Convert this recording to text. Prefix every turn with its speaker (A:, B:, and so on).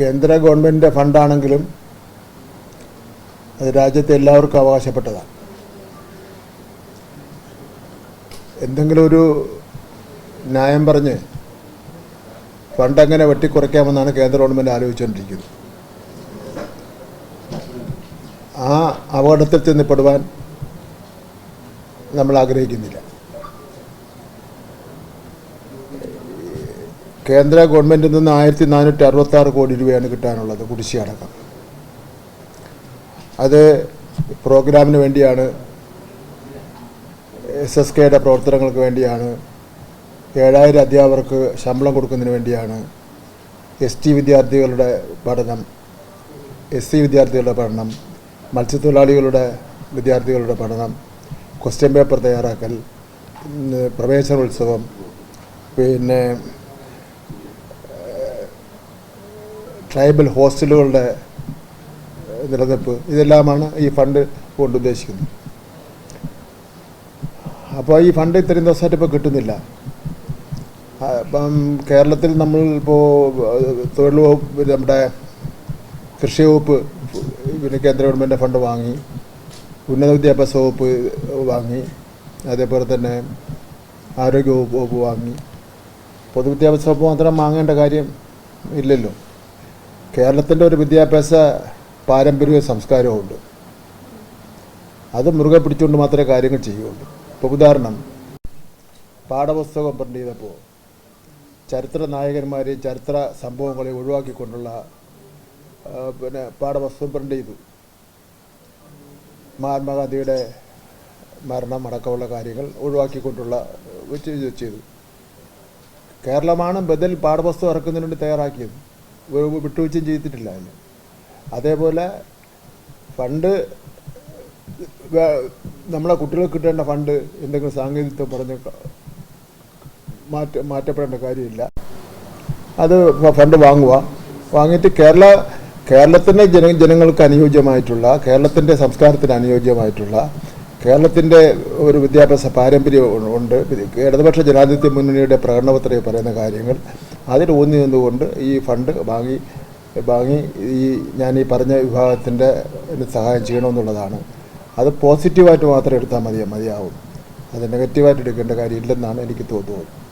A: കേന്ദ്ര ഗവൺമെന്റിന്റെ ഫണ്ടാണെങ്കിലും അത് രാജ്യത്തെ എല്ലാവർക്കും അവകാശപ്പെട്ടതാണ്. എന്തെങ്കിലും ഒരു ന്യായം പറഞ്ഞ് ഫണ്ട് എങ്ങനെ വെട്ടിക്കുറയ്ക്കാമെന്നാണ് കേന്ദ്ര ഗവൺമെന്റ് ആലോചിച്ചുകൊണ്ടിരിക്കുന്നത്. ആ അപകടത്തിൽ ചെന്നപ്പെടുവാൻ നമ്മൾ ആഗ്രഹിക്കുന്നില്ല. കേന്ദ്ര ഗവൺമെന്റിൽ നിന്ന് ആയിരത്തി നാനൂറ്റി അറുപത്തി ആറ് കോടി രൂപയാണ് കിട്ടാനുള്ളത് കുടിശ്ശിയടക്കം അത് പ്രോഗ്രാമിന് വേണ്ടിയാണ് എസ് എസ് കെയുടെ പ്രവർത്തനങ്ങൾക്ക് വേണ്ടിയാണ് ഏഴായിരം അധ്യാപകർക്ക് ശമ്പളം കൊടുക്കുന്നതിന് വേണ്ടിയാണ് എസ് ടി വിദ്യാർത്ഥികളുടെ പഠനം എസ് സി വിദ്യാർത്ഥികളുടെ പഠനം മത്സ്യത്തൊഴിലാളികളുടെ വിദ്യാർത്ഥികളുടെ പഠനം ക്വസ്റ്റ്യൻ പേപ്പർ തയ്യാറാക്കൽ പ്രവേശന പ്രവേശനോത്സവം പിന്നെ ട്രൈബൽ ഹോസ്റ്റലുകളുടെ നിലനിൽപ്പ് ഇതെല്ലാമാണ് ഈ ഫണ്ട് കൊണ്ട് ഉദ്ദേശിക്കുന്നത്. അപ്പോൾ ഈ ഫണ്ട് ഇത്രയും ദിവസമായിട്ട് ഇപ്പോൾ കിട്ടുന്നില്ല. അപ്പം കേരളത്തിൽ നമ്മൾ ഇപ്പോൾ തൊഴിൽ വകുപ്പ് നമ്മുടെ കൃഷി വകുപ്പ് പിന്നെ കേന്ദ്ര ഗവൺമെന്റ് ഫണ്ട് വാങ്ങി ഉന്നത വിദ്യാഭ്യാസ വകുപ്പ് വാങ്ങി അതേപോലെ തന്നെ ആരോഗ്യ വകുപ്പ് വാങ്ങി പൊതുവിദ്യാഭ്യാസ വകുപ്പ് മാത്രം വാങ്ങേണ്ട കാര്യം ഇല്ലല്ലോ. കേരളത്തിന്റെ ഒരു വിദ്യാഭ്യാസ പാരമ്പര്യവും സംസ്കാരവും ഉണ്ട് അത് മുറുകെ പിടിച്ചുകൊണ്ട് മാത്രമേ കാര്യങ്ങൾ ചെയ്യുള്ളൂ ഇപ്പോൾ ഉദാഹരണം പാഠപുസ്തകം പ്രിന്റ് ചെയ്തപ്പോൾ ചരിത്ര നായകന്മാരെയും ചരിത്ര സംഭവങ്ങളെയും ഒഴിവാക്കിക്കൊണ്ടുള്ള പിന്നെ പാഠപുസ്തകം പ്രിന്റ് ചെയ്തു. മഹാത്മാഗാന്ധിയുടെ മരണം അടക്കമുള്ള കാര്യങ്ങൾ ഒഴിവാക്കിക്കൊണ്ടുള്ള ചെയ്തു. കേരളമാണ് ബദൽ പാഠപുസ്തകം ഇറക്കുന്നതിന് വേണ്ടി തയ്യാറാക്കിയത്. വിട്ടുവീഴ്ചയും ചെയ്തിട്ടില്ല അതിന്. അതേപോലെ ഫണ്ട് നമ്മളെ കുട്ടികൾക്ക് കിട്ടേണ്ട ഫണ്ട് എന്തെങ്കിലും സാങ്കേതികത്വം പറഞ്ഞ് മാറ്റ മാറ്റപ്പെടേണ്ട കാര്യമില്ല. അത് ഫണ്ട് വാങ്ങുക. വാങ്ങിയിട്ട് കേരള കേരളത്തിന്റെ ജന ജനങ്ങൾക്ക് അനുയോജ്യമായിട്ടുള്ള കേരളത്തിന്റെ സംസ്കാരത്തിന് അനുയോജ്യമായിട്ടുള്ള കേരളത്തിന്റെ ഒരു വിദ്യാഭ്യാസ പാരമ്പര്യം ഉണ്ട്. ഇടതുപക്ഷ ജനാധിപത്യ മുന്നണിയുടെ പ്രകടനപത്രിക പറയുന്ന കാര്യങ്ങൾ അതിൽ ഊന്നി നിന്നുകൊണ്ട് ഈ ഫണ്ട് വാങ്ങി വാങ്ങി ഈ ഞാൻ ഈ പറഞ്ഞ വിഭാഗത്തിന്റെ സഹായം ചെയ്യണമെന്നുള്ളതാണ്. അത് പോസിറ്റീവായിട്ട് മാത്രം എടുത്താൽ മതി മതിയാവും. അത് നെഗറ്റീവായിട്ട് എടുക്കേണ്ട കാര്യമില്ലെന്നാണ് എനിക്ക് തോന്നുന്നത്.